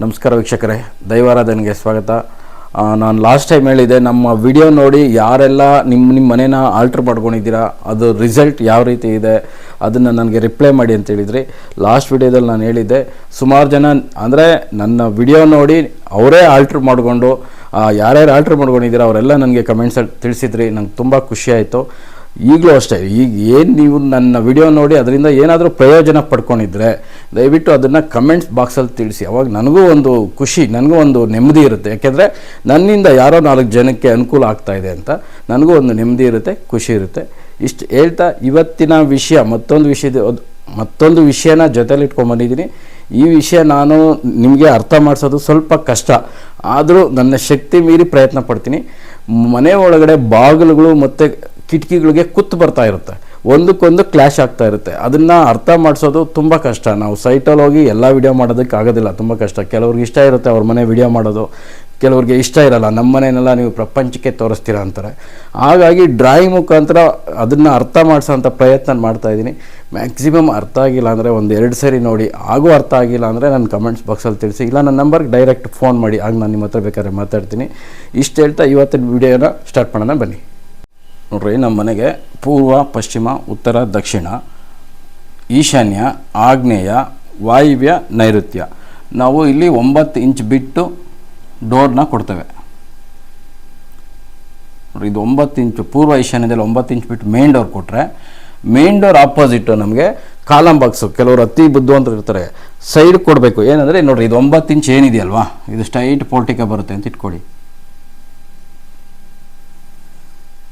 ನಮಸ್ಕಾರ ವೀಕ್ಷಕರೇ, ದೈವಾರಾಧನೆಗೆ ಸ್ವಾಗತ. ನಾನು ಲಾಸ್ಟ್ ಟೈಮ್ ಹೇಳಿದೆ ನಮ್ಮ ವಿಡಿಯೋ ನೋಡಿ ಯಾರೆಲ್ಲ ನಿಮ್ಮ ನಿಮ್ಮ ಮನೇನ ಆಲ್ಟ್ರ್ ಮಾಡ್ಕೊಂಡಿದ್ದೀರಾ, ಅದು ರಿಸಲ್ಟ್ ಯಾವ ರೀತಿ ಇದೆ, ಅದನ್ನು ನನಗೆ ರಿಪ್ಲೈ ಮಾಡಿ ಅಂತ ಹೇಳಿದ್ರಿ. ಲಾಸ್ಟ್ ವಿಡಿಯೋದಲ್ಲಿ ನಾನು ಹೇಳಿದ್ದೆ, ಸುಮಾರು ಜನ, ಅಂದರೆ ನನ್ನ ವಿಡಿಯೋ ನೋಡಿ ಅವರೇ ಆಲ್ಟ್ರ್ ಮಾಡಿಕೊಂಡು ಯಾರ್ಯಾರು ಆಲ್ಟ್ರ್ ಮಾಡ್ಕೊಂಡಿದ್ದೀರಾ, ಅವರೆಲ್ಲ ನನಗೆ ಕಮೆಂಟ್ಸಲ್ಲಿ ತಿಳಿಸಿದ್ರಿ, ನಂಗೆ ತುಂಬ ಖುಷಿ ಆಯಿತು. ಈಗಲೂ ಅಷ್ಟೇ, ಈಗ ಏನು ನೀವು ನನ್ನ ವಿಡಿಯೋ ನೋಡಿ ಅದರಿಂದ ಏನಾದರೂ ಪ್ರಯೋಜನ ಪಡ್ಕೊಂಡಿದ್ರೆ, ದಯವಿಟ್ಟು ಅದನ್ನು ಕಮೆಂಟ್ಸ್ ಬಾಕ್ಸಲ್ಲಿ ತಿಳಿಸಿ. ಅವಾಗ ನನಗೂ ಒಂದು ಖುಷಿ, ನನಗೂ ಒಂದು ನೆಮ್ಮದಿ ಇರುತ್ತೆ. ಯಾಕೆಂದರೆ ನನ್ನಿಂದ ಯಾರೋ ನಾಲ್ಕು ಜನಕ್ಕೆ ಅನುಕೂಲ ಆಗ್ತಾ ಇದೆ ಅಂತ ನನಗೂ ಒಂದು ನೆಮ್ಮದಿ ಇರುತ್ತೆ, ಖುಷಿ ಇರುತ್ತೆ. ಇಷ್ಟು ಹೇಳ್ತಾ ಇವತ್ತಿನ ವಿಷಯ, ಮತ್ತೊಂದು ವಿಷಯದ ಮತ್ತೊಂದು ವಿಷಯನ ಜೊತೇಲಿ ಇಟ್ಕೊಂಡ್ಬಂದಿದ್ದೀನಿ. ಈ ವಿಷಯ ನಾನು ನಿಮಗೆ ಅರ್ಥ ಮಾಡಿಸೋದು ಸ್ವಲ್ಪ ಕಷ್ಟ. ಆದರೂ ನನ್ನ ಶಕ್ತಿ ಮೀರಿ ಪ್ರಯತ್ನ ಪಡ್ತೀನಿ. ಮನೆ ಒಳಗಡೆ ಬಾಗಿಲುಗಳು ಮತ್ತು ಕಿಟಕಿಗಳಿಗೆ ಕುತ್ತು ಬರ್ತಾ ಇರುತ್ತೆ. ಒಂದಕ್ಕೊಂದು ಕ್ಲ್ಯಾಶ್ ಆಗ್ತಾ ಇರುತ್ತೆ. ಅದನ್ನು ಅರ್ಥ ಮಾಡಿಸೋದು ತುಂಬ ಕಷ್ಟ. ನಾವು ಸೈಟಲ್ಲಿ ಹೋಗಿ ಎಲ್ಲ ವಿಡಿಯೋ ಮಾಡೋದಕ್ಕೆ ಆಗೋದಿಲ್ಲ. ತುಂಬ ಕಷ್ಟ. ಕೆಲವ್ರಿಗೆ ಇಷ್ಟ ಇರುತ್ತೆ ಅವ್ರ ಮನೆ ವಿಡಿಯೋ ಮಾಡೋದು. ಕೆಲವ್ರಿಗೆ ಇಷ್ಟ ಇರಲ್ಲ. ನಮ್ಮ ಮನೆಯನ್ನೆಲ್ಲ ನೀವು ಪ್ರಪಂಚಕ್ಕೆ ತೋರಿಸ್ತೀರಾ ಅಂತಾರೆ. ಹಾಗಾಗಿ ಡ್ರಾಯಿಂಗ್ ಮುಖಾಂತರ ಅದನ್ನು ಅರ್ಥ ಮಾಡಿಸೋಂಥ ಪ್ರಯತ್ನ ಮಾಡ್ತಾ ಇದ್ದೀನಿ. ಮ್ಯಾಕ್ಸಿಮಮ್ ಅರ್ಥ ಆಗಿಲ್ಲ ಅಂದರೆ ಒಂದು ಎರಡು ಸರಿ ನೋಡಿ. ಆಗೂ ಅರ್ಥ ಆಗಿಲ್ಲ ಅಂದರೆ ನನ್ನ ಕಮೆಂಟ್ಸ್ ಬಾಕ್ಸಲ್ಲಿ ತಿಳಿಸಿ. ಇಲ್ಲ, ನನ್ನ ನಂಬರ್ಗೆ ಡೈರೆಕ್ಟ್ ಫೋನ್ ಮಾಡಿ. ಆಗ ನಾನು ನಿಮ್ಮ ಹತ್ರ ಬೇಕಾದ್ರೆ ಮಾತಾಡ್ತೀನಿ. ಇಷ್ಟು ಹೇಳ್ತಾ ಇವತ್ತಿನ ವಿಡಿಯೋನ ಸ್ಟಾರ್ಟ್ ಮಾಡೋಣ. ಬನ್ನಿ. ನೋಡ್ರಿ ನಮ್ಮ ಮನೆಗೆ ಪೂರ್ವ, ಪಶ್ಚಿಮ, ಉತ್ತರ, ದಕ್ಷಿಣ, ಈಶಾನ್ಯ, ಆಗ್ನೇಯ, ವಾಯುವ್ಯ, ನೈಋತ್ಯ. ನಾವು ಇಲ್ಲಿ ಒಂಬತ್ತು ಇಂಚ್ ಬಿಟ್ಟು ಡೋರ್ನ ಕೊಡ್ತೇವೆ. ನೋಡ್ರಿ, ಇದು ಒಂಬತ್ತು ಇಂಚು, ಪೂರ್ವ ಈಶಾನ್ಯದಲ್ಲಿ ಒಂಬತ್ತು ಇಂಚ್ ಬಿಟ್ಟು ಮೇನ್ ಡೋರ್ ಕೊಟ್ಟರೆ ಮೇನ್ ಡೋರ್ ಆಪೋಸಿಟ್ಟು ನಮಗೆ ಕಾಲಂ ಬಾಕ್ಸು, ಕೆಲವರು ಅತಿ ಬುದ್ಧಿವಂತರು ಇರ್ತಾರೆ, ಸೈಡ್ ಕೊಡಬೇಕು. ಏನಂದರೆ, ನೋಡ್ರಿ, ಇದು ಒಂಬತ್ತು ಇಂಚ್ ಏನಿದೆಯಲ್ವಾ? ಇದು ಸ್ಟೈಟ್ ಪೋರ್ಟಿಕ ಬರುತ್ತೆ ಅಂತ ಇಟ್ಕೊಳ್ಳಿ.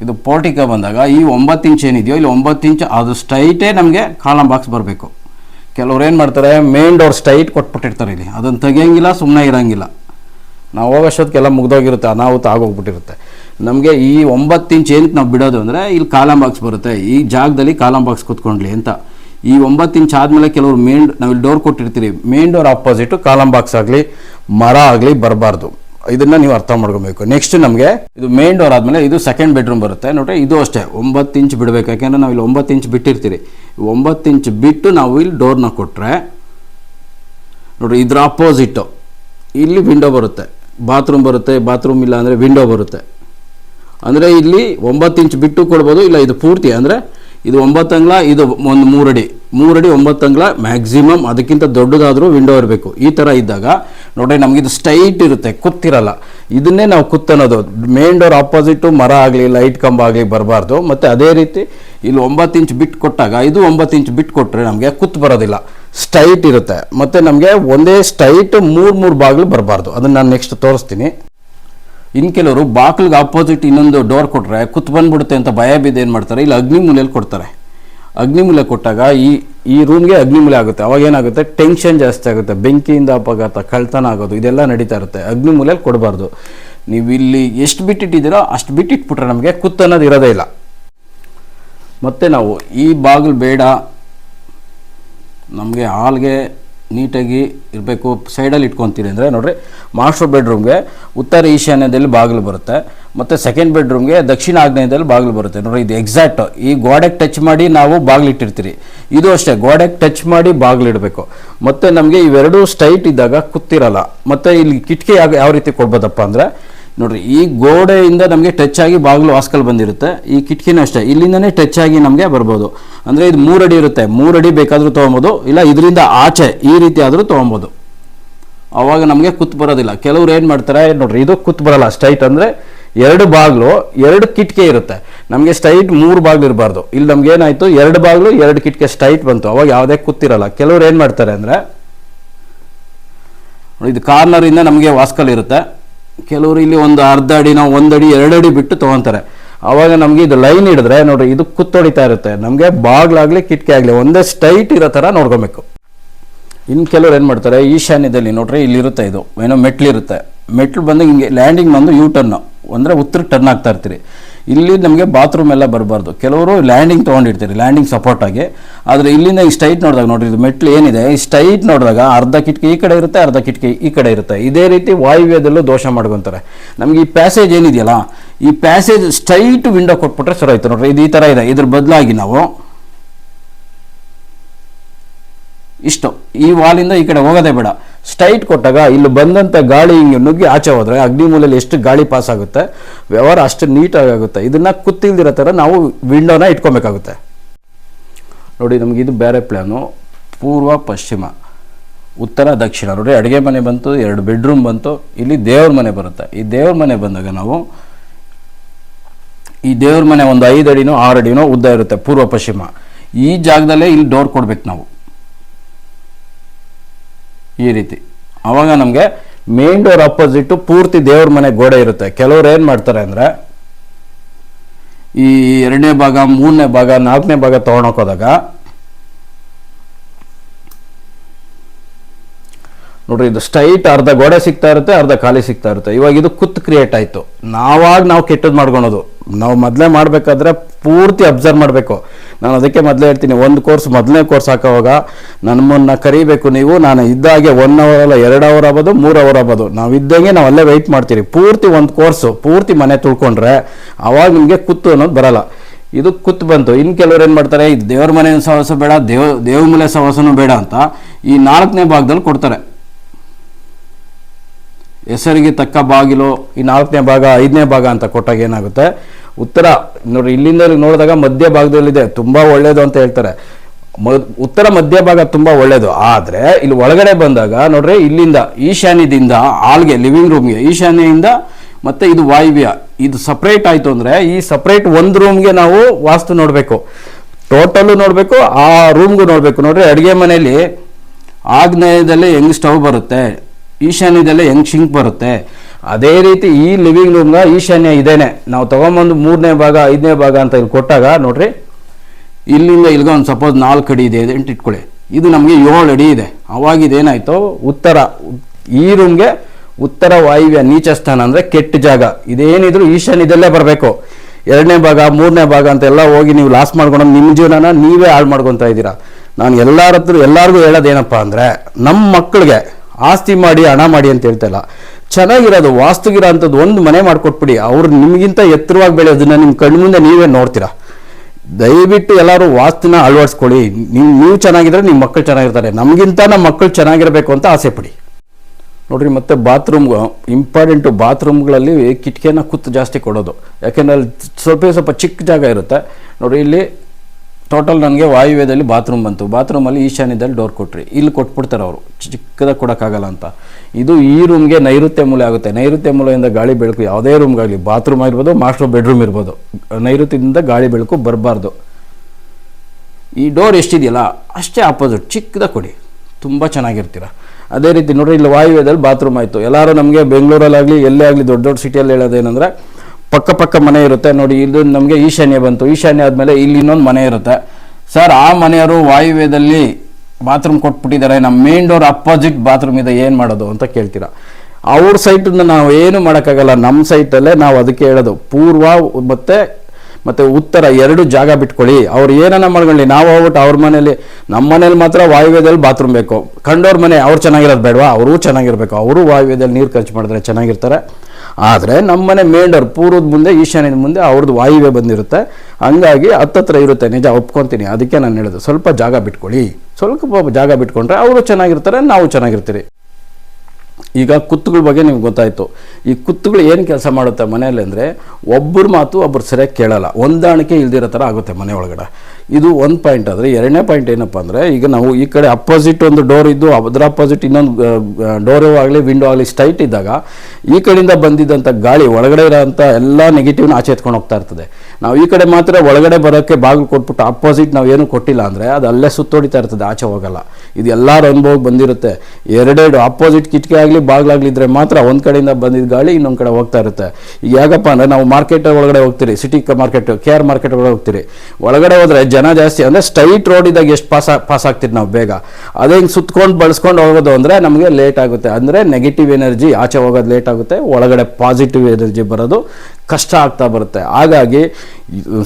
ಇದು ಪೋರ್ಟಿಕ ಬಂದಾಗ ಈ ಒಂಬತ್ತು ಇಂಚ್ ಏನಿದೆಯೋ, ಇಲ್ಲಿ ಒಂಬತ್ತು ಇಂಚ್ ಅದು ಸ್ಟೈಟೇ ನಮಗೆ ಕಾಲಮ್ ಬಾಕ್ಸ್ ಬರಬೇಕು. ಕೆಲವ್ರು ಏನು ಮಾಡ್ತಾರೆ ಮೇನ್ ಡೋರ್ ಸ್ಟೈಟ್ ಕೊಟ್ಬಿಟ್ಟಿರ್ತಾರೆ ಇಲ್ಲಿ. ಅದನ್ನು ತೆಗಿಯೋಂಗಿಲ್ಲ ಸುಮ್ಮನೆ ಇರೋಂಗಿಲ್ಲ. ನಾವು ಹೋಗೋಷ್ಟೊತ್ತಿಗೆಲ್ಲ ಮುಗ್ದೋಗಿರುತ್ತೆ, ಅನಾಹುತ ಆಗೋಗ್ಬಿಟ್ಟಿರುತ್ತೆ. ನಮಗೆ ಈ ಒಂಬತ್ತು ಇಂಚ್ ಏನಕ್ಕೆ ನಾವು ಬಿಡೋದು ಅಂದರೆ, ಇಲ್ಲಿ ಕಾಲಮ್ ಬಾಕ್ಸ್ ಬರುತ್ತೆ. ಈ ಜಾಗದಲ್ಲಿ ಕಾಲಮ್ ಬಾಕ್ಸ್ ಕೂತ್ಕೊಂಡ್ಲಿ ಅಂತ. ಈ ಒಂಬತ್ತು ಇಂಚ್ ಆದಮೇಲೆ ಕೆಲವರು ಮೇನ್ ನಾವು door ಕೊಟ್ಟಿರ್ತೀರಿ. Main door opposite column box ಆಗಲಿ, ಮರ ಆಗಲಿ ಬರಬಾರ್ದು. ಇದನ್ನ ನೀವು ಅರ್ಥ ಮಾಡ್ಕೊಬೇಕು. ನೆಕ್ಸ್ಟ್ ನಮಗೆ ಇದು ಮೇನ್ ಡೋರ್ ಆದಮೇಲೆ ಇದು ಸೆಕೆಂಡ್ ಬೆಡ್ರೂಮ್ ಬರುತ್ತೆ. ನೋಡ್ರಿ, ಇದು ಅಷ್ಟೇ. ಒಂಬತ್ತು ಇಂಚ್ ಬಿಡಬೇಕು. ಯಾಕೆಂದ್ರೆ ನಾವು ಇಲ್ಲಿ ಒಂಬತ್ತು ಇಂಚ್ ಬಿಟ್ಟಿರ್ತೀರಿ. ಒಂಬತ್ತು ಇಂಚ್ ಬಿಟ್ಟು ನಾವು ಇಲ್ಲಿ ಡೋರ್ನ ಕೊಟ್ಟರೆ ನೋಡ್ರಿ, ಇದ್ರ ಅಪೋಸಿಟ್ಟು ಇಲ್ಲಿ ವಿಂಡೋ ಬರುತ್ತೆ. ಬಾತ್ರೂಮ್ ಬರುತ್ತೆ. ಬಾತ್ರೂಮ್ ಇಲ್ಲ ಅಂದರೆ ವಿಂಡೋ ಬರುತ್ತೆ. ಅಂದರೆ ಇಲ್ಲಿ ಒಂಬತ್ತು ಇಂಚ್ ಬಿಟ್ಟು ಕೊಡ್ಬೋದು. ಇಲ್ಲ, ಇದು ಪೂರ್ತಿ. ಅಂದರೆ ಇದು ಒಂಬತ್ತು ಅಂಗ್ಲ ಇದು ಒಂದು ಮೂರಡಿ. ಮೂರಡಿ ಒಂಬತ್ತು ಅಂಗ್ಲ ಮ್ಯಾಕ್ಸಿಮಮ್ ಅದಕ್ಕಿಂತ ದೊಡ್ಡದಾದರೂ ವಿಂಡೋ ಇರಬೇಕು. ಈ ಥರ ಇದ್ದಾಗ ನೋಡಿ ನಮಗಿದು ಸ್ಟೈಟ್ ಇರುತ್ತೆ, ಕುತ್ತಿರಲ್ಲ. ಇದನ್ನೇ ನಾವು ಕುತ್ತನ್ನೋದು ಮೇನ್ ಡೋರ್ ಆಪೋಸಿಟು ಮರ ಆಗಲಿ ಲೈಟ್ ಕಂಬ ಆಗಲಿ ಬರಬಾರ್ದು. ಮತ್ತು ಅದೇ ರೀತಿ, ಇಲ್ಲಿ ಒಂಬತ್ತು ಇಂಚ್ ಬಿಟ್ಟು ಕೊಟ್ಟಾಗ, ಇದು ಒಂಬತ್ತು ಇಂಚ್ ಬಿಟ್ಟು ಕೊಟ್ಟರೆ ನಮಗೆ ಕುತ್ತು ಬರೋದಿಲ್ಲ. ಸ್ಟೈಟ್ ಇರುತ್ತೆ. ಮತ್ತು ನಮಗೆ ಒಂದೇ ಸ್ಟೈಟ್ ಮೂರು ಮೂರು ಬಾಗಿಲು ಬರಬಾರ್ದು. ಅದನ್ನು ನಾನು ನೆಕ್ಸ್ಟ್ ತೋರಿಸ್ತೀನಿ. ಇನ್ನು ಕೆಲವರು ಬಾಗಿಲಿಗೆ ಆಪೋಸಿಟ್ ಇನ್ನೊಂದು ಡೋರ್ ಕೊಟ್ಟರೆ ಕುತ್ತು ಬಂದುಬಿಡುತ್ತೆ ಅಂತ ಭಯ ಬಿದ್ದು ಏನು ಮಾಡ್ತಾರೆ? ಇಲ್ಲಿ, ಅಗ್ನಿ ಮೂಲೆಯಲ್ಲಿ ಕೊಡ್ತಾರೆ. ಅಗ್ನಿಮೂಲೆ ಕೊಟ್ಟಾಗ ಈ ಈ ರೂಮ್ಗೆ ಅಗ್ನಿಮೂಲೆ ಆಗುತ್ತೆ. ಅವಾಗ ಏನಾಗುತ್ತೆ? ಟೆನ್ಷನ್ ಜಾಸ್ತಿ ಆಗುತ್ತೆ. ಬೆಂಕಿಯಿಂದ ಅಪಘಾತ ಕಳ್ತನ ಆಗೋದು, ಇದೆಲ್ಲ ನಡೀತಾ ಇರುತ್ತೆ. ಅಗ್ನಿಮೂಲೆಯಲ್ಲಿ ಕೊಡಬಾರ್ದು. ನೀವು ಇಲ್ಲಿ ಎಷ್ಟು ಬಿಟ್ಟಿಟ್ಟಿದ್ದೀರೋ ಅಷ್ಟು ಬಿಟ್ಟಿಟ್ಬಿಟ್ರೆ ನಮಗೆ ಕುತ್ತನ್ನೋದು ಇರೋದೇ ಇಲ್ಲ. ಮತ್ತು ನಾವು ಈ ಬಾಗಿಲು ಬೇಡ. ನಮಗೆ ಹಾಲ್ಗೆ ನೀಟಾಗಿ ಇರಬೇಕು ಸೈಡಲ್ಲಿ ಇಟ್ಕೊತೀರಿ ಅಂದರೆ ನೋಡಿರಿ ಮಾಸ್ಟರ್ ಬೆಡ್ರೂಮ್ಗೆ ಉತ್ತರ ಈಶಾನ್ಯದಲ್ಲಿ ಬಾಗಿಲು ಬರುತ್ತೆ, ಮತ್ತು ಸೆಕೆಂಡ್ ಬೆಡ್ರೂಮ್ಗೆ ದಕ್ಷಿಣ ಆಗ್ನೇಯದಲ್ಲಿ ಬಾಗಿಲು ಬರುತ್ತೆ. ನೋಡಿರಿ, ಇದು ಎಕ್ಸಾಕ್ಟ್ ಈ ಗೋಡೆಗೆ ಟಚ್ ಮಾಡಿ ನಾವು ಬಾಗಿಲಿಟ್ಟಿರ್ತೀರಿ ಇದು ಅಷ್ಟೇ, ಗೋಡೆಗೆ ಟಚ್ ಮಾಡಿ ಬಾಗಿಲಿಡಬೇಕು ಮತ್ತು ನಮಗೆ ಇವೆರಡೂ ಸ್ಟೈಟ್ ಇದ್ದಾಗ ಕೂತಿರಲ್ಲ ಮತ್ತು ಇಲ್ಲಿ ಕಿಟಕಿ ಯಾವ ಯಾವ ರೀತಿ ಕೊಡ್ಬೋದಪ್ಪ ಅಂದರೆ ನೋಡ್ರಿ, ಈ ಗೋಡೆಯಿಂದ ನಮಗೆ ಟಚ್ ಆಗಿ ಬಾಗಿಲು ವಾಸ್ಕಲ್ ಬಂದಿರುತ್ತೆ. ಈ ಕಿಟಕಿನೂ ಅಷ್ಟೇ. ಇಲ್ಲಿಂದನೇ ಟಚ್ ಆಗಿ ನಮಗೆ ಬರ್ಬೋದು. ಅಂದರೆ ಇದು ಮೂರಡಿ ಇರುತ್ತೆ. ಮೂರಡಿ ಬೇಕಾದರೂ ತೊಗೊಬೋದು. ಇಲ್ಲ, ಇದರಿಂದ ಆಚೆ ಈ ರೀತಿ ಆದರೂ ತೊಗೊಬೋದು. ಆವಾಗ ನಮಗೆ ಕುತ್ತು ಬರೋದಿಲ್ಲ. ಕೆಲವ್ರು ಏನು ಮಾಡ್ತಾರೆ, ನೋಡ್ರಿ, ಇದು ಕುತ್ತು ಬರಲ್ಲ. ಸ್ಟೈಟ್ ಅಂದರೆ ಎರಡು ಬಾಗಿಲು, ಎರಡು ಕಿಟಕಿ ಇರುತ್ತೆ. ನಮಗೆ ಸ್ಟೈಟ್ ಮೂರು ಬಾಗಿಲು ಇರಬಾರ್ದು. ಇಲ್ಲಿ ನಮ್ಗೆ ಏನಾಯಿತು? ಎರಡು ಬಾಗಿಲು, ಎರಡು ಕಿಟಕಿ ಸ್ಟೈಟ್ ಬಂತು. ಅವಾಗ ಯಾವುದೇ ಕುತ್ತಿರಲ್ಲ ಕೆಲವ್ರು ಏನು ಮಾಡ್ತಾರೆ ಅಂದರೆ ಇದು ಕಾರ್ನರಿಂದ ನಮಗೆ ವಾಸ್ಕಲ್ ಇರುತ್ತೆ. ಕೆಲವರು ಇಲ್ಲಿ ಒಂದು ಅರ್ಧ ಅಡಿ ಒಂದು ಅಡಿ ಎರಡಡಿ ಬಿಟ್ಟು ತೊಗೊತಾರೆ. ಅವಾಗ ನಮಗೆ ಇದು ಲೈನ್ ಹಿಡಿದ್ರೆ ನೋಡ್ರಿ, ಇದು ಕುತ್ತೊಡಿತಾ ಇರುತ್ತೆ. ನಮಗೆ ಬಾಗ್ಲಾಗ್ಲಿ, ಕಿಟಕಿ ಆಗಲಿ, ಒಂದೇ ಸ್ಟೈಟ್ ಇರೋ ಥರ ನೋಡ್ಕೊಬೇಕು. ಇನ್ನು ಕೆಲವ್ರು ಏನು ಮಾಡ್ತಾರೆ, ಈಶಾನ್ಯದಲ್ಲಿ ನೋಡ್ರಿ ಇಲ್ಲಿರುತ್ತೆ ಇದು, ಏನೋ ಮೆಟ್ಲಿರುತ್ತೆ. ಮೆಟ್ಲು ಬಂದು ಹಿಂಗೆ ಲ್ಯಾಂಡಿಂಗ್ ಬಂದು ಯು ಟರ್ನ್ ಅಂದರೆ ಉತ್ತರ ಟರ್ನ್ ಆಗ್ತಾ ಇರ್ತೀರಿ. ಇಲ್ಲಿ ನಮಗೆ ಬಾತ್ರೂಮ್ ಎಲ್ಲ ಬರಬಾರ್ದು. ಕೆಲವರು ಲ್ಯಾಂಡಿಂಗ್ ತೊಗೊಂಡಿರ್ತೀರಿ ಲ್ಯಾಂಡಿಂಗ್ ಸಪೋರ್ಟ್ ಆಗಿ. ಆದರೆ ಇಲ್ಲಿಂದ ಈ ಸ್ಟೈಟ್ ನೋಡಿದಾಗ ನೋಡಿರಿ, ಇದು ಮೆಟ್ಲು ಏನಿದೆ, ಈ ಸ್ಟೈಟ್ ನೋಡಿದಾಗ ಅರ್ಧ ಕಿಟಕಿ ಈ ಕಡೆ ಇರುತ್ತೆ, ಅರ್ಧ ಕಿಟಕಿ ಈ ಕಡೆ ಇರುತ್ತೆ. ಇದೇ ರೀತಿ ವಾಯುವ್ಯದಲ್ಲೂ ದೋಷ ಮಾಡ್ಕೊತಾರೆ. ನಮಗೆ ಈ ಪ್ಯಾಸೇಜ್ ಏನಿದೆಯಲ್ಲ, ಈ ಪ್ಯಾಸೇಜ್ ಸ್ಟೈಟ್ ವಿಂಡೋ ಕೊಟ್ಬಿಟ್ರೆ ಸರಿ ಆಯಿತು ನೋಡ್ರಿ. ಇದು ಈ ಥರ ಇದೆ. ಇದ್ರ ಬದಲಾಗಿ ನಾವು ಇಷ್ಟು. ಈ ವಾಲಿಂದ ಈ ಕಡೆ ಹೋಗೋದೇ ಬೇಡ. ಸ್ಟೈಟ್ ಕೊಟ್ಟಾಗ ಇಲ್ಲಿ ಬಂದಂಥ ಗಾಳಿ ಹಿಂಗೆ ನುಗ್ಗಿ ಆಚೆ ಹೋದರೆ ಅಗ್ನಿ ಮೂಲೆಯಲ್ಲಿ ಎಷ್ಟು ಗಾಳಿ ಪಾಸ್ ಆಗುತ್ತೆ, ವ್ಯವಹಾರ ಅಷ್ಟು ನೀಟಾಗಿ ಆಗುತ್ತೆ. ಇದನ್ನ ಕುತ್ತಿಲ್ದಿರೋ ಥರ ನಾವು ವಿಂಡೋನ ಇಟ್ಕೊಬೇಕಾಗುತ್ತೆ. ನೋಡಿ, ನಮಗೆ ಇದು ಬೇರೆ ಪ್ಲ್ಯಾನು ಪೂರ್ವ ಪಶ್ಚಿಮ, ಉತ್ತರ ದಕ್ಷಿಣ. ನೋಡಿ, ಅಡುಗೆ ಮನೆ ಬಂತು, ಎರಡು ಬೆಡ್ರೂಮ್ ಬಂತು, ಇಲ್ಲಿ ದೇವ್ರ ಮನೆ ಬರುತ್ತೆ. ಈ ದೇವ್ರ ಮನೆ ಬಂದಾಗ ನಾವು ಈ ದೇವ್ರ ಮನೆ ಒಂದು ಐದು ಅಡಿನೋ, ಆರು ಅಡಿನೋ ಉದ್ದ ಇರುತ್ತೆ ಪೂರ್ವ ಪಶ್ಚಿಮ. ಈ ಜಾಗದಲ್ಲೇ ಇಲ್ಲಿ ಡೋರ್ ಕೊಡ್ಬೇಕು ನಾವು. ಈ ರೀತಿ. ಅವಾಗ ನಮಗೆ ಮೇನ್ ಡೋರ್ ಅಪೋಸಿಟ್ ಪೂರ್ತಿ ದೇವ್ರ ಮನೆ ಗೋಡೆ ಇರುತ್ತೆ. ಕೆಲವ್ರು ಏನು ಮಾಡ್ತಾರೆ ಅಂದರೆ ಈ ಎರಡನೇ ಭಾಗ, ಮೂರನೇ ಭಾಗ, ನಾಲ್ಕನೇ ಭಾಗ ತೊಗೊಂಡೋಗೋದಾಗ ನೋಡ್ರಿ, ಇದು ಸ್ಟ್ರೈಟ್ ಅರ್ಧ ಗೋಡೆ ಸಿಗ್ತಾ ಇರುತ್ತೆ, ಅರ್ಧ ಖಾಲಿ ಸಿಗ್ತಾ ಇರುತ್ತೆ. ಇವಾಗ ಇದು ಕುತ್ ಕ್ರಿಯೇಟ್ ಆಯಿತು. ನಾವಾಗ ನಾವು ಕೆಟ್ಟದ್ದು ಮಾಡ್ಕೊಳೋದು. ನಾವು ಮೊದಲೇ ಮಾಡಬೇಕಾದ್ರೆ ಪೂರ್ತಿ ಅಬ್ಸರ್ವ್ ಮಾಡಬೇಕು. ನಾನು ಅದಕ್ಕೆ ಮೊದಲೇ ಹೇಳ್ತೀನಿ, ಒಂದು ಕೋರ್ಸ್ ಮೊದಲನೇ ಕೋರ್ಸ್ ಹಾಕೋವಾಗ ನಮ್ಮನ್ನು ಕರಿಬೇಕು ನೀವು, ನಾನು ಇದ್ದಾಗೆ ಒನ್ ಅವರ್ ಅಲ್ಲ, ಎರಡು ಅವರ್ ಆಗ್ಬೋದು, ಮೂರು ಅವರ್ ಆಗ್ಬೋದು. ನಾವು ಇದ್ದಂಗೆ ನಾವು ಅಲ್ಲೇ ವೆಯ್ಟ್ ಮಾಡ್ತೀರಿ. ಪೂರ್ತಿ ಒಂದು ಕೋರ್ಸು ಪೂರ್ತಿ ಮನೆ ತುಳ್ಕೊಂಡ್ರೆ ಅವಾಗ ನಿಮಗೆ ಕುತ್ತು ಅನ್ನೋದು ಬರಲ್ಲ. ಇದು ಕುತ್ತು ಬಂತು. ಇನ್ನು ಕೆಲವರು ಏನು ಮಾಡ್ತಾರೆ ಇದು ದೇವ್ರ ಮನೆ ಸಹವಾಸ ಬೇಡ, ದೇವ್ ದೇವ್ರ ಮನೆ ಸಹವಾಸನೂ ಬೇಡ ಅಂತ ಈ ನಾಲ್ಕನೇ ಭಾಗದಲ್ಲಿ ಕೊಡ್ತಾರೆ. ಹೆಸರಿಗೆ ತಕ್ಕ ಬಾಗಿಲು, ಈ ನಾಲ್ಕನೇ ಭಾಗ, ಐದನೇ ಭಾಗ ಅಂತ ಕೊಟ್ಟಾಗ ಏನಾಗುತ್ತೆ? ಉತ್ತರ, ನೋಡ್ರಿ ಇಲ್ಲಿಂದ ನೋಡಿದಾಗ ಮಧ್ಯ ಭಾಗದಲ್ಲಿದೆ, ತುಂಬಾ ಒಳ್ಳೇದು ಅಂತ ಹೇಳ್ತಾರೆ. ಮ- ಉತ್ತರ ಮಧ್ಯ ಭಾಗ ತುಂಬಾ ಒಳ್ಳೇದು. ಆದ್ರೆ, ಇಲ್ಲಿ ಒಳಗಡೆ ಬಂದಾಗ, ನೋಡ್ರಿ, ಇಲ್ಲಿಂದ ಈಶಾನ್ಯದಿಂದ ಆಲ್ಗೆ ಲಿವಿಂಗ್ ರೂಮ್ಗೆ ಈಶಾನ್ಯದಿಂದ ಮತ್ತೆ ಇದು ವಾಯುವ್ಯ, ಇದು ಸಪ್ರೇಟ್ ಆಯ್ತು ಅಂದ್ರೆ, ಈ ಸಪ್ರೇಟ್ ಒಂದು ರೂಮ್ಗೆ ನಾವು ವಾಸ್ತು ನೋಡಬೇಕು. ಟೋಟಲ್ಲು ನೋಡಬೇಕು, ಆ ರೂಮ್ಗೂ ನೋಡಬೇಕು. ನೋಡ್ರಿ, ಅಡುಗೆ ಮನೆಯಲ್ಲಿ ಆಗ್ನೇಯದಲ್ಲಿ ಹೆಂಗೆ ಸ್ಟವ್ ಬರುತ್ತೆ, ಈಶಾನ್ಯದಲ್ಲಿ ಹೆಂಗೆ ಶಿಂಕ್ ಬರುತ್ತೆ ಅದೇ ರೀತಿ ಈ ಲಿವಿಂಗ್ ರೂಮ್ನ ಈಶಾನ್ಯ ಇದೇನೆ. ನಾವು ತಗೊಂಬಂದು ಮೂರನೇ ಭಾಗ, ಐದನೇ ಭಾಗ ಅಂತ ಇಲ್ಲಿ ಕೊಟ್ಟಾಗ ನೋಡ್ರಿ, ಇಲ್ಲಿಂದ ಇಲ್ಲಿಗೆ ಒಂದು ಸಪೋಸ್ ನಾಲ್ಕು ಅಡಿ ಇದೆ ಅಂತ ಇಟ್ಕೊಳ್ಳಿ. ಇದು ನಮಗೆ ಏಳು ಅಡಿ ಇದೆ. ಅವಾಗ ಇದೇನಾಯ್ತು, ಉತ್ತರ, ಈ ರೂಮ್ಗೆ ಉತ್ತರ ವಾಯುವ್ಯ ನೀಚ ಸ್ಥಾನ ಅಂದರೆ ಕೆಟ್ಟ ಜಾಗ. ಇದೇನಿದ್ರು ಈಶಾನ್ಯದಲ್ಲೇ ಬರಬೇಕು. ಎರಡನೇ ಭಾಗ, ಮೂರನೇ ಭಾಗ ಅಂತ ಎಲ್ಲ ಹೋಗಿ ನೀವು ಲಾಸ್ ಮಾಡ್ಕೊಂಡು ನಿಮ್ಮ ಜೀವನನ ನೀವೇ ಹಾಳು ಮಾಡ್ಕೊತಾ ಇದ್ದೀರಾ. ನಾನು ಎಲ್ಲರ ಹತ್ರ ಎಲ್ಲರಿಗೂ ಹೇಳೋದೇನಪ್ಪ ಅಂದರೆ ನಮ್ಮ ಮಕ್ಕಳಿಗೆ ಆಸ್ತಿ ಮಾಡಿ, ಹಣ ಮಾಡಿ ಅಂತ ಹೇಳ್ತಾ ಇಲ್ಲ. ಚೆನ್ನಾಗಿರೋದು, ವಾಸ್ತುಗಿರೋ ಅಂಥದ್ದು ಒಂದು ಮನೆ ಮಾಡಿಕೊಟ್ಬಿಡಿ. ಅವ್ರು ನಿಮಗಿಂತ ಎತ್ತರವಾಗಿ ಬೆಳೆಯೋದನ್ನ ನಿಮ್ಮ ಕಣ್ಮುಂದೆ ನೀವೇ ನೋಡ್ತೀರಾ? ದಯವಿಟ್ಟು ಎಲ್ಲರೂ ವಾಸ್ತುನ ಅಳವಡಿಸ್ಕೊಳ್ಳಿ. ನೀವು ನೀವು ಚೆನ್ನಾಗಿದ್ರೆ ನಿಮ್ಮ ಮಕ್ಕಳು ಚೆನ್ನಾಗಿರ್ತಾರೆ. ನಮಗಿಂತ ನಮ್ಮ ಮಕ್ಕಳು ಚೆನ್ನಾಗಿರಬೇಕು ಅಂತ ಆಸೆ ಪಡಿ. ನೋಡ್ರಿ, ಮತ್ತು ಬಾತ್ರೂಮ್, ಇಂಪಾರ್ಟೆಂಟು ಬಾತ್ರೂಮ್ಗಳಲ್ಲಿ ಕಿಟಕಿಯನ್ನು ಕುತ್ತು ಜಾಸ್ತಿ ಕೊಡೋದು. ಯಾಕೆಂದರೆ ಅಲ್ಲಿ ಸ್ವಲ್ಪ ಸ್ವಲ್ಪ ಚಿಕ್ಕ ಜಾಗ ಇರುತ್ತೆ. ನೋಡಿ ಇಲ್ಲಿ ಟೋಟಲ್ ನನಗೆ ವಾಯುವ್ಯದಲ್ಲಿ ಬಾತ್ರೂಮ್ ಬಂತು. ಬಾತ್ರೂಮಲ್ಲಿ ಈಶಾನ್ಯದಲ್ಲಿ ಡೋರ್ ಕೊಟ್ರಿ. ಇಲ್ಲಿ ಕೊಟ್ಬಿಡ್ತಾರೆ ಅವರು. ಚಿಕ್ಕದಾಗ ಕೊಡೋಕ್ಕಾಗಲ್ಲ ಅಂತ. ಇದು ಈ ರೂಮ್ಗೆ ನೈಋತ್ಯ ಮೂಲೆ ಆಗುತ್ತೆ. ನೈಋತ್ಯ ಮೂಲೆಯಿಂದ ಗಾಳಿ ಬೆಳಕು ಯಾವುದೇ ರೂಮ್ಗಾಗಲಿ ಬಾತ್ರೂಮ್ ಆಗಿರ್ಬೋದು ಮಾಸ್ಟರ್ ಬೆಡ್ರೂಮ್ ಇರ್ಬೋದು. ನೈಋತ್ಯದಿಂದ ಗಾಳಿ ಬೆಳಕು ಬರಬಾರ್ದು. ಈ ಡೋರ್ ಎಷ್ಟಿದೆಯಲ್ಲ? ಅಷ್ಟೇ ಆಪೋಸಿಟ್ ಚಿಕ್ಕದಾಗ ಕೊಡಿ. ತುಂಬ ಚೆನ್ನಾಗಿರ್ತೀರ. ಅದೇ ರೀತಿ ನೋಡಿರಿ, ಇಲ್ಲಿ ವಾಯುವ್ಯದಲ್ಲಿ ಬಾತ್ರೂಮ್ ಆಯಿತು. ಎಲ್ಲರೂ ನಮಗೆ ಬೆಂಗಳೂರಲ್ಲಾಗಲಿ ಎಲ್ಲೇ ಆಗಲಿ, ದೊಡ್ಡ ದೊಡ್ಡ ಸಿಟಿಯಲ್ಲಿ ಹೇಳೋದೇನೆಂದರೆ ಪಕ್ಕ ಪಕ್ಕ ಮನೆ ಇರುತ್ತೆ. ನೋಡಿ, ಇದು ನಮಗೆ ಈಶಾನ್ಯ ಬಂತು. ಈಶಾನ್ಯ ಆದಮೇಲೆ ಇಲ್ಲಿ ಇನ್ನೊಂದು ಮನೆ ಇರುತ್ತೆ. ಸರ್ ಆ ಮನೆಯವರು ವಾಯುವ್ಯದಲ್ಲಿ ಬಾತ್ರೂಮ್ ಕೊಟ್ಬಿಟ್ಟಿದ್ದಾರೆ. ನಮ್ಮ ಮೇನ್ ಡೋರ್ ಅಪೋಸಿಟ್ ಬಾತ್ರೂಮ್ ಇದೆ. ಏನು ಮಾಡೋದು ಅಂತ ಕೇಳ್ತೀರಾ? ಅವ್ರ ಸೈಟನ್ನು ನಾವು ಏನು ಮಾಡೋಕ್ಕಾಗಲ್ಲ. ನಮ್ಮ ಸೈಟಲ್ಲೇ ನಾವು ಅದಕ್ಕೆ ಹೇಳೋದು. ಪೂರ್ವ ಮತ್ತು ಮತ್ತು ಉತ್ತರ ಎರಡು ಜಾಗ ಬಿಟ್ಕೊಳ್ಳಿ. ಅವ್ರು ಏನನ್ನ ಮಾಡ್ಕೊಳ್ಳಿ. ನಾವು ಹೋಗ್ಬಿಟ್ಟು ಅವ್ರ ಮನೇಲಿ ನಮ್ಮ ಮನೇಲಿ ಮಾತ್ರ ವಾಯುವ್ಯದಲ್ಲಿ ಬಾತ್ರೂಮ್ ಬೇಕು. ಕಂಡೋರ್ ಮನೆ, ಅವ್ರು ಚೆನ್ನಾಗಿರೋದು ಬೇಡವಾ? ಅವರು ಚೆನ್ನಾಗಿರಬೇಕು. ಅವರು ವಾಯುವ್ಯದಲ್ಲಿ ನೀರು ಖರ್ಚು ಮಾಡಿದ್ರೆ ಚೆನ್ನಾಗಿರ್ತಾರೆ. ಆದರೆ ನಮ್ಮ ಮನೆ ಮೇಂಡರ್ ಪೂರ್ವದ ಮುಂದೆ, ಈಶಾನ್ಯದ ಮುಂದೆ ಅವ್ರದ್ದು ವಾಯುವೆ ಬಂದಿರುತ್ತೆ. ಹಂಗಾಗಿ ಹತ್ತತ್ರ ಇರುತ್ತೆ, ನಿಜ ಒಪ್ಕೊತೀನಿ. ಅದಕ್ಕೆ ನಾನು ಹೇಳೋದು, ಸ್ವಲ್ಪ ಜಾಗ ಬಿಟ್ಕೊಳ್ಳಿ. ಸ್ವಲ್ಪ ಜಾಗ ಬಿಟ್ಕೊಂಡ್ರೆ ಅವರು ಚೆನ್ನಾಗಿರ್ತಾರೆ, ನಾವು ಚೆನ್ನಾಗಿರ್ತೀರಿ. ಈಗ ಕುತ್ತುಗಳ ಬಗ್ಗೆ ನಿಮ್ಗೆ ಗೊತ್ತಾಯಿತು. ಈ ಕುತ್ತುಗಳು ಏನು ಕೆಲಸ ಮಾಡುತ್ತೆ ಮನೆಯಲ್ಲಿ ಅಂದರೆ ಒಬ್ಬರ ಮಾತು ಒಬ್ಬರು ಸರಿಯಾಗಿ ಕೇಳಲ್ಲ. ಹೊಂದಾಣಿಕೆ ಇಲ್ದಿರೋ ಥರ ಆಗುತ್ತೆ ಮನೆ ಒಳಗಡೆ. ಇದು ಒಂದು ಪಾಯಿಂಟ್ ಆದರೆ, ಎರಡನೇ ಪಾಯಿಂಟ್ ಏನಪ್ಪ ಅಂದರೆ, ಈಗ ನಾವು ಈ ಕಡೆ ಅಪೋಸಿಟ್ ಒಂದು ಡೋರ್ ಇದ್ದು, ಅದರ ಅಪೋಸಿಟ್ ಇನ್ನೊಂದು ಡೋರು ಆಗಲಿ, ವಿಂಡೋ ಆಗಲಿ ಸ್ಟೈಟ್ ಇದ್ದಾಗ, ಈ ಕಡೆಯಿಂದ ಬಂದಿದ್ದಂಥ ಗಾಳಿ, ಒಳಗಡೆ ಇರೋಂಥ ಎಲ್ಲ ನೆಗೆಟಿವ್ನ ಆಚೆ ಎತ್ಕೊಂಡು ಹೋಗ್ತಾ ಇರ್ತದೆ. ನಾವು ಈ ಕಡೆ ಮಾತ್ರ ಒಳಗಡೆ ಬರೋಕ್ಕೆ ಬಾಗಿಲು ಕೊಟ್ಬಿಟ್ಟು ಅಪೋಸಿಟ್ ನಾವು ಏನು ಕೊಟ್ಟಿಲ್ಲ ಅಂದರೆ ಅದು ಅಲ್ಲೇ ಸುತ್ತೋಡಿತಾ ಇರ್ತದೆ, ಆಚೆ ಹೋಗಲ್ಲ. ಇದು ಎಲ್ಲರ ಅನುಭವಕ್ಕೆ ಬಂದಿರುತ್ತೆ. ಎರಡೆರಡು ಅಪೋಸಿಟ್ ಕಿಟಕಿ ಆಗಲಿ ಬಾಗಿಲಾಗ್ಲಿದ್ರೆ ಮಾತ್ರ ಒಂದು ಕಡೆಯಿಂದ ಬಂದಿದ್ದ ಗಾಳಿ ಇನ್ನೊಂದು ಕಡೆ ಹೋಗ್ತಾ ಇರುತ್ತೆ. ಈಗ ಯಾಕಪ್ಪ ಅಂದರೆ ನಾವು ಮಾರ್ಕೆಟ್ ಒಳಗಡೆ ಹೋಗ್ತೀರಿ city market K R market ಒಳಗಡೆ ಹೋಗ್ತೀರಿ. ಒಳಗಡೆ ಹೋದರೆ ಜನ ಜಾಸ್ತಿ ಅಂದರೆ ಸ್ಟ್ರೈಟ್ ರೋಡ್ ಇದ್ದಾಗ ಎಷ್ಟು ಪಾಸ್ ಪಾಸ್ ಆಗ್ತೀರಿ ನಾವು ಬೇಗ. ಅದೇ ಹಿಂಗೆ ಸುತ್ಕೊಂಡು ಬಳಸ್ಕೊಂಡು ಹೋಗೋದು ಅಂದರೆ ನಮಗೆ ಲೇಟ್ ಆಗುತ್ತೆ. ಅಂದರೆ ನೆಗೆಟಿವ್ ಎನರ್ಜಿ ಆಚೆ ಹೋಗೋದು ಲೇಟ್ ಆಗುತ್ತೆ, ಒಳಗಡೆ ಪಾಸಿಟಿವ್ ಎನರ್ಜಿ ಬರೋದು ಕಷ್ಟ ಆಗ್ತಾ ಬರುತ್ತೆ. ಹಾಗಾಗಿ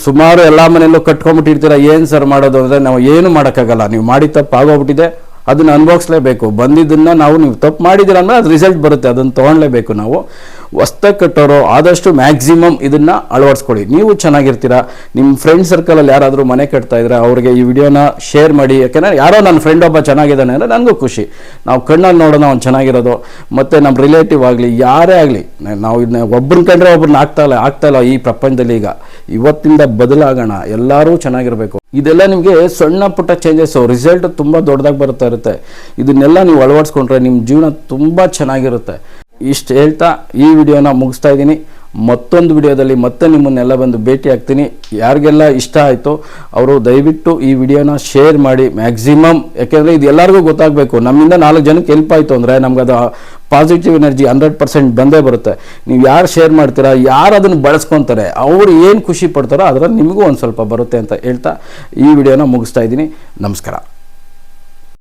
ಸುಮಾರು ಎಲ್ಲ ಮನೆಯಲ್ಲೂ ಕಟ್ಕೊಂಡ್ಬಿಟ್ಟಿರ್ತೀರ, ಏನು ಸರ್ ಮಾಡೋದು ಅಂದರೆ ನಾವು ಏನು ಮಾಡೋಕ್ಕಾಗಲ್ಲ. ನೀವು ಮಾಡಿ ತಪ್ಪು ಆಗೋಗ್ಬಿಟ್ಟಿದೆ. ಅದನ್ನ ಅನುಭವಿಸ್ಲೇಬೇಕು. ಬಂದಿದ್ದನ್ನ ನಾವು ನೀವು ತಪ್ಪು ಮಾಡಿದ್ದೀರ ಅಂದ್ರೆ ಅದು ರಿಸಲ್ಟ್ ಬರುತ್ತೆ. ಅದನ್ನು ತೊಗೊಳ್ಲೇಬೇಕು ನಾವು. ವಸ್ತ ಕಟ್ಟೋರು ಆದಷ್ಟು ಮ್ಯಾಕ್ಸಿಮಮ್ ಇದನ್ನ ಅಳವಡಿಸ್ಕೊಳ್ಳಿ. ನೀವು ಚೆನ್ನಾಗಿರ್ತೀರಾ? ನಿಮ್ಮ ಫ್ರೆಂಡ್ ಸರ್ಕಲಲ್ಲಿ ಯಾರಾದರೂ ಮನೆ ಕಟ್ತಾ ಇದ್ರೆ ಅವ್ರಿಗೆ ಈ ವಿಡಿಯೋನ ಶೇರ್ ಮಾಡಿ. ಯಾಕೆಂದ್ರೆ ಯಾರೋ ನನ್ನ ಫ್ರೆಂಡ್ ಒಬ್ಬ ಚೆನ್ನಾಗಿದ್ದಾನೆ ಅಂದರೆ ನನಗೂ ಖುಷಿ. ನಾವು ಕಣ್ಣಲ್ಲಿ ನೋಡೋಣ ಅವ್ನು ಚೆನ್ನಾಗಿರೋದು. ಮತ್ತು ನಮ್ಮ ರಿಲೇಟಿವ್ ಆಗಲಿ, ಯಾರೇ ಆಗಲಿ ನಾವು ಇದನ್ನ ಒಬ್ಬರನ್ನ ಕಂಡ್ರೆ ಒಬ್ಬರನ್ನ ಆಗ್ತಾ ಇಲ್ಲ ಆಗ್ತಾ ಇಲ್ಲ ಈ ಪ್ರಪಂಚದಲ್ಲಿ ಈಗ. ಇವತ್ತಿಂದ ಬದಲಾಗೋಣ, ಎಲ್ಲರೂ ಚೆನ್ನಾಗಿರಬೇಕು. ಇದೆಲ್ಲ ನಿಮಗೆ ಸಣ್ಣ ಪುಟ್ಟ ಚೇಂಜಸ್ಸು ರಿಸಲ್ಟ್ ತುಂಬ ದೊಡ್ಡದಾಗಿ ಬರ್ತಾ ಇರುತ್ತೆ. ಇದನ್ನೆಲ್ಲ ನೀವು ಅಳವಡಿಸ್ಕೊಂಡ್ರೆ ನಿಮ್ಮ ಜೀವನ ತುಂಬ ಚೆನ್ನಾಗಿರುತ್ತೆ. ಇಷ್ಟು ಹೇಳ್ತಾ ಈ ವಿಡಿಯೋನ ಮುಗಿಸ್ತಾ ಇದ್ದೀನಿ. ಮತ್ತೊಂದು ವಿಡಿಯೋದಲ್ಲಿ ಮತ್ತೆ ನಿಮ್ಮನ್ನೆಲ್ಲ ಬಂದು ಭೇಟಿ ಆಗ್ತೀನಿ. ಯಾರಿಗೆಲ್ಲ ಇಷ್ಟ ಆಯಿತು ಅವರು ದಯವಿಟ್ಟು ಈ ವಿಡಿಯೋನ ಶೇರ್ ಮಾಡಿ ಮ್ಯಾಕ್ಸಿಮಮ್ ಯಾಕೆಂದರೆ ಇದು ಎಲ್ಲರಿಗೂ ಗೊತ್ತಾಗಬೇಕು. ನಮ್ಮಿಂದ ನಾಲ್ಕು ಜನಕ್ಕೆ ಹೆಲ್ಪ್ ಆಯಿತು ಅಂದರೆ ನಮ್ಗೆ ಅದು ಪಾಸಿಟಿವ್ ಎನರ್ಜಿ ಹಂಡ್ರೆಡ್ ಪರ್ಸೆಂಟ್ ಬಂದೇ ಬರುತ್ತೆ. ನೀವು ಯಾರು ಶೇರ್ ಮಾಡ್ತೀರಾ, ಯಾರು ಅದನ್ನು ಬಳಸ್ಕೊತಾರೆ, ಅವರು ಏನು ಖುಷಿ ಪಡ್ತಾರೋ ಅದರಲ್ಲಿ ನಿಮಗೂ ಒಂದು ಸ್ವಲ್ಪ ಬರುತ್ತೆ ಅಂತ ಹೇಳ್ತಾ ಈ ವಿಡಿಯೋನ ಮುಗಿಸ್ತಾ ಇದ್ದೀನಿ. ನಮಸ್ಕಾರ.